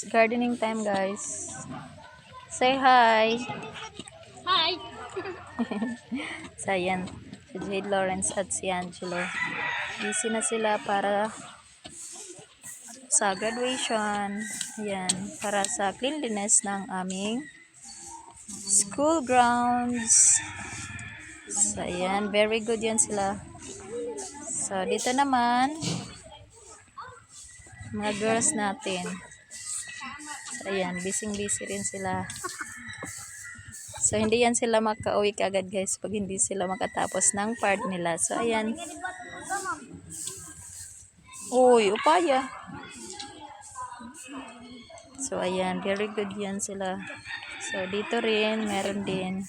It's gardening time, guys. Say hi. Hi! So, ayan. Si Jade Lawrence at si Angelo. Busy na sila para sa graduation. Ayan. Para sa cleanliness ng aming school grounds. So, ayan. Very good yan sila. So, dito naman, mga girls natin. Ayan. Busy-busy rin sila. So, hindi yan sila makauwi kagad guys pag hindi sila makatapos ng part nila. So, ayan. Uy, upaya. So, ayan. Very good yan sila. So, dito rin, meron din.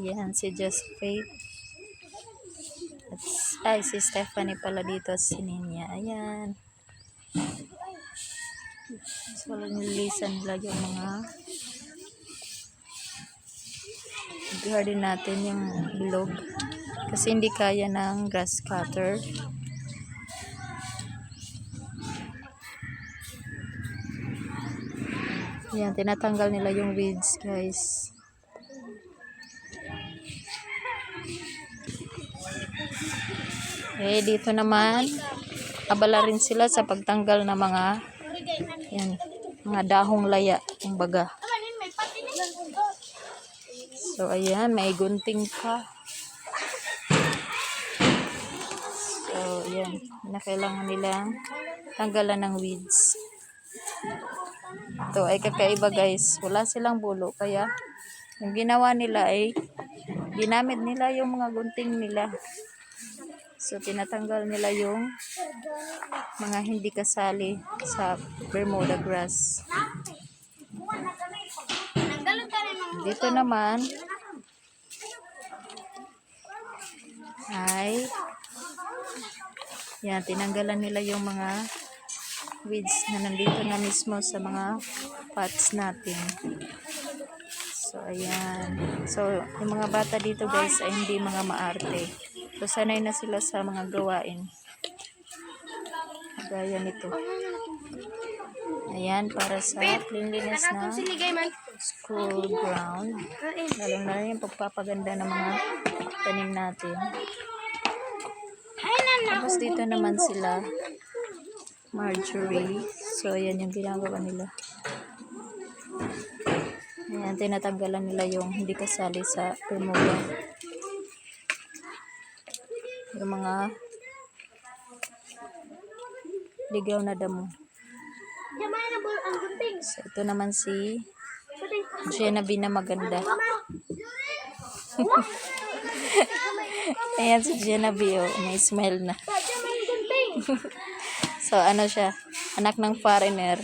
Ayan, si Just Faith. Ay, si Stephanie pala dito. Si Ninya. Ayan. So, nililisan nila yung mga garden natin, yung bilog. Kasi hindi kaya ng grass cutter. Yan, tinatanggal nila yung weeds, guys. Eh, dito naman, abala rin sila sa pagtanggal ng mga yan, mga dahong laya, yung baga. Amanin, may pati na. So, ayan, may gunting pa. So, ayan, na kailangan nilang tanggalan ng weeds. Ito ay kakaiba guys. Wala silang bulo. Kaya, yung ginawa nila ay ginamit nila yung mga gunting nila. So, tinatanggal nila yung mga hindi kasali sa Bermuda grass. Dito naman ay yan, tinanggalan nila yung mga weeds na nandito na mismo sa mga pots natin. So, ayan. So, yung mga bata dito guys ay hindi mga maarte. So, sanay na sila sa mga gawain. Gaya nito. Ayan, para sa cleanliness na school ground. Lalo na yung pagpapaganda ng mga tanim natin. Tapos dito naman sila Marjorie. So, ayan yung ginagawa nila. Ayan, tinatanggalan nila yung hindi kasali sa Bermuda. Yung mga ligaw na damo. So, ito naman si Puting. Genevieve na maganda. Ayan si Genevieve, oh, may smile na. So, ano siya? Anak ng foreigner.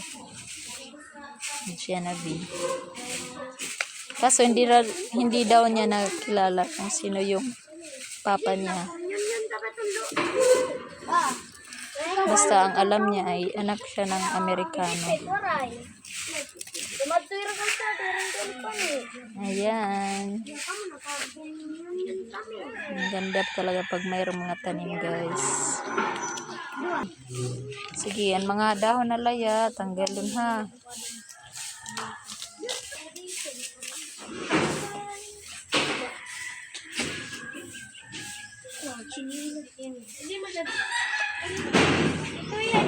Genevieve. Kaso, hindi, hindi daw niya nakilala kung sino yung papa niya. Basta ang alam niya ay anak siya ng Amerikano. Ayan. Ang ganda talaga pag mayroong mga tanim, guys. Sige, yan mga dahon na laya, tanggalin ha. Hindi mo Ito yan,